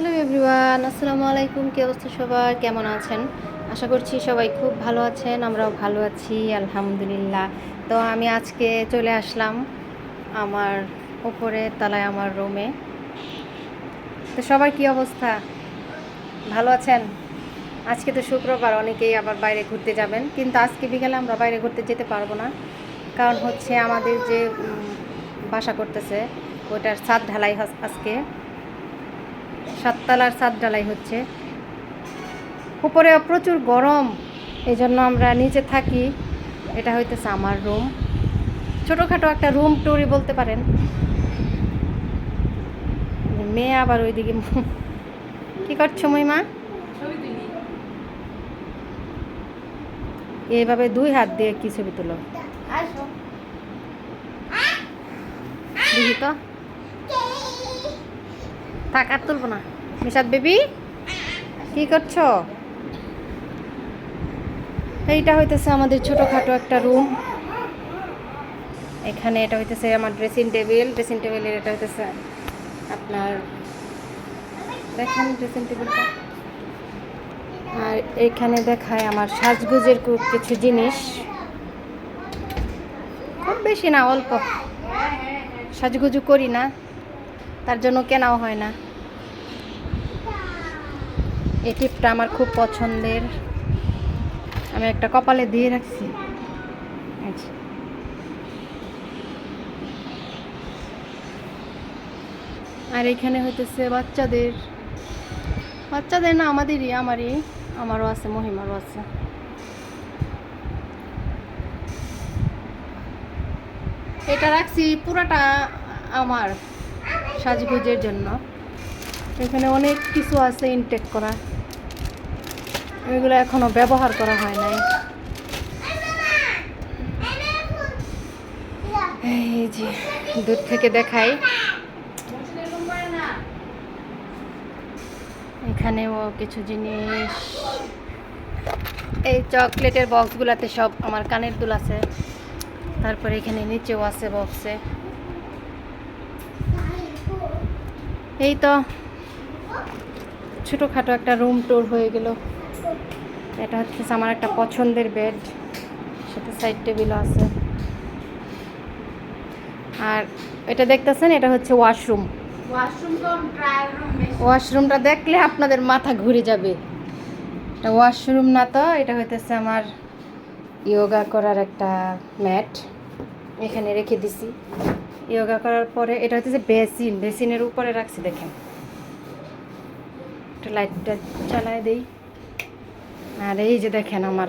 Hello everyone আসসালামু আলাইকুম কি অবস্থা সবার? কেমন আছেন? আশা করছি সবাই খুব ভালো আছেন, আমরাও ভালো আছি, আলহামদুলিল্লাহ। তো আমি আজকে চলে আসলাম আমার উপরে তলায়, আমার রুমে তো সবার কি অবস্থা? ভালো আছেন? আজকে তো শুক্রবার, অনেকেই আবার বাইরে ঘুরতে যাবেন। কিন্তু আজকে বিকেলে আমরা বাইরে ঘুরতে যেতে পারব না। কারণ হচ্ছে আমাদের যে বাসা করতেছে, ওটার ছাদ ঢালাই আজকে। সাততলার ছাদ ঢালাই হচ্ছে। উপরে প্রচুর গরম এই জন্য আমরা নিচে থাকি। এটা হইতেছে আমার রুম ছোটোখাটো একটা রুম টুরি বলতে পারেন। মেয়ে আবার ওইদিকে কি করছ মহিমা? এইভাবে দুই হাত দিয়ে কি ছবি তুলো? দেখি তো। থাক আর তুলবো না। মিশাদ বেবি, কি করছ? এইটা হইতেছে আমাদের ছোটোখাটো একটা রুম এখানে এটা হইতেছে আমার ড্রেসিং টেবিল ড্রেসিং টেবিলের এটা হইতেছে আপনার, দেখেন ড্রেসিং টেবিলটা আর এখানে দেখায় আমার সাজগুজের কিছু জিনিস। খুব বেশি না, অল্প। সাজগুজু করি না, তার জন্য কেনাও হয় না। এই টিপটা আমার খুব পছন্দের। আমি একটা কপালে দিয়ে রাখছি। যে। আর এখানে হইতেছে বাচ্চাদের। বাচ্চাদের না আমাদেরই, আমারই। আমারও আছে, মহিমারও আছে। এটা রাখছি পুরাটা আমার সাজগুজের জন্য। এখানে অনেক কিছু আছে ইনটেক করা। এগুলো এখনও ব্যবহার করা হয় নাই। এই যে, দূর থেকে দেখাই। এখানেও কিছু জিনিস। এই চকলেটের বক্সগুলোতে সব আমার কানের দুল আছে। তারপরে এখানে নিচেও আছে বক্সে। এই তো, ছোটোখাটো একটা রুম ট্যুর হয়ে গেল। এটা হচ্ছে আমার একটা পছন্দের বেড সাথে সাইড টেবিলও আছে। আর এটা দেখতেছেন এটা হচ্ছে ওয়াশরুম ওয়াশরুমটা দেখলে আপনাদের মাথা ঘুরে যাবে। এটা ওয়াশরুম না তো এটা হইতেছে আমার ইয়োগা করার একটা ম্যাট এখানে রেখে দিছি। ইয়োগা করার পরে এটা হচ্ছে বেসিন। বেসিনের উপরে রাখছি দেখেন। একটা লাইটটা চালায় দেই। আর এই যে দেখেন আমার